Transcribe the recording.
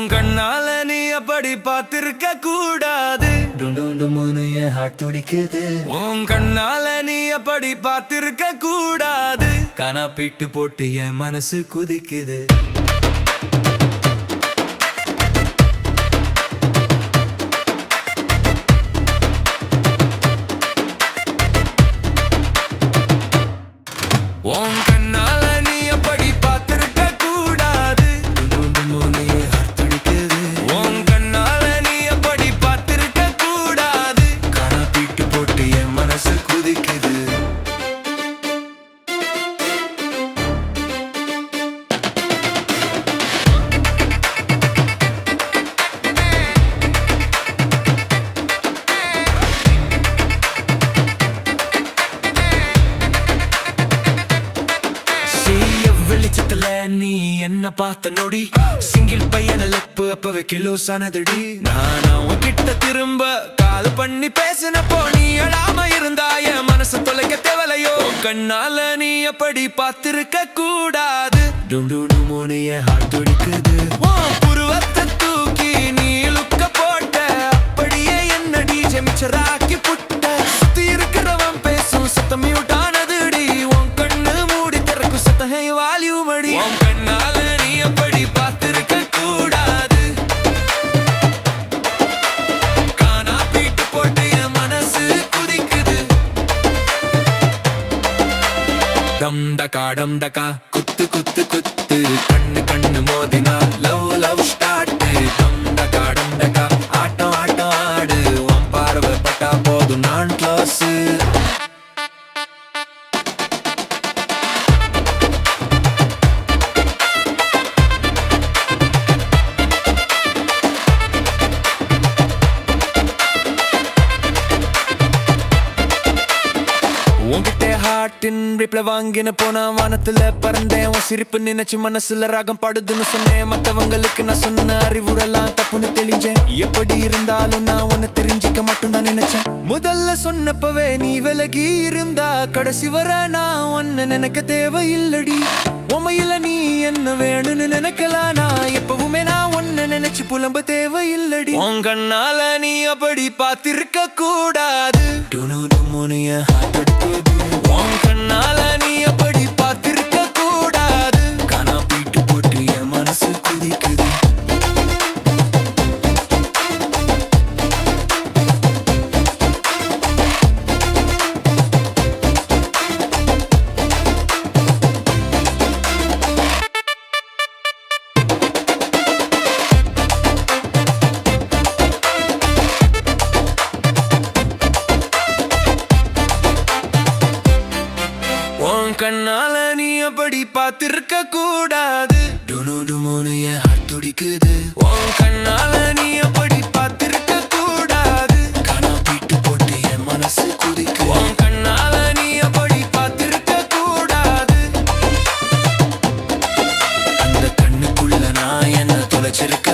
உன் கண்ணால நீ அப்படி பார்த்திருக்க கூடாது. துடிக்குது. உன் கண்ணால நீ அப்படி பார்த்திருக்க கூடாது. கனா பிட்டு போட்டு என் மனசு குதிக்குது. நீ என்ன பார்த்த நொடி? சிங்கிள் பையன லப்பு அப்பவே கிலோஸ் ஆனதுடி. நான் கிட்ட திரும்ப கால் பண்ணி பேசினப்போ நீ அழாம இருந்தா என் மனசு தொலைக்க தேவலையோ கண்ணால நீ அப்படி பார்த்திருக்க கூடாது. டுண்டு மூணு என் ஹார்ட் துடிக்குது. புருவத்தை தூக்கி நீ லுக்க போட்ட அப்படியே என்ன டிஜே டம் டகா டம் டகா குத்து குத்து குத்து. கண்ணு கண்ணு மோதினா லவ் லவ் ஸ்டார்ட் டம் டகா உங்கிட்டே ஹார்ட்டின் ரிப்ளை வாங்கின போனா வானத்துல பறந்தேன். உன் சிரிப்பு நினைச்சு மனசுல ராகம் பாடுதுன்னு சொன்னேன். மத்தவங்களுக்கு நான் சொன்ன அறிவுரெல்லாம் தப்புன்னு தெளிஞ்சேன். எப்படி இருந்தாலும் நான் உன்னை தெரிஞ்சிக்க மட்டும் தான் நினைச்சேன். முதல்ல சொன்னப்பவே நீ விலகி இருந்தா கடைசி வர நான் உன்னை நினைக்க தேவையில்லடி. உமையில நீ என்ன வேணும்னு நினைக்கலாம் நான் எப்பவுமே நான் ஒன்னு நினைச்சு புலம்ப தேவையில்லடி. உங்கனால நீ அப்படி பார்த்திருக்க கூடாது. டுண்டுண்டு மூணு என் ஹார்ட் துடிக்குது உன் உன் கண்ணால நீ அப்படி பார்த்திருக்க கூடாது. டுனு டுமுனு என் ஹார்ட் உன் கண்ணால நீ அப்படி பார்த்திருக்க கூடாது. கனா பீட்டு போட்டு என் மனசு குதிக்கு உன் கண்ணால நீ அப்படி பார்த்திருக்க கூடாது. அந்த கண்ணுக்குள்ள நான் என்ன தொலைச்சிருக்க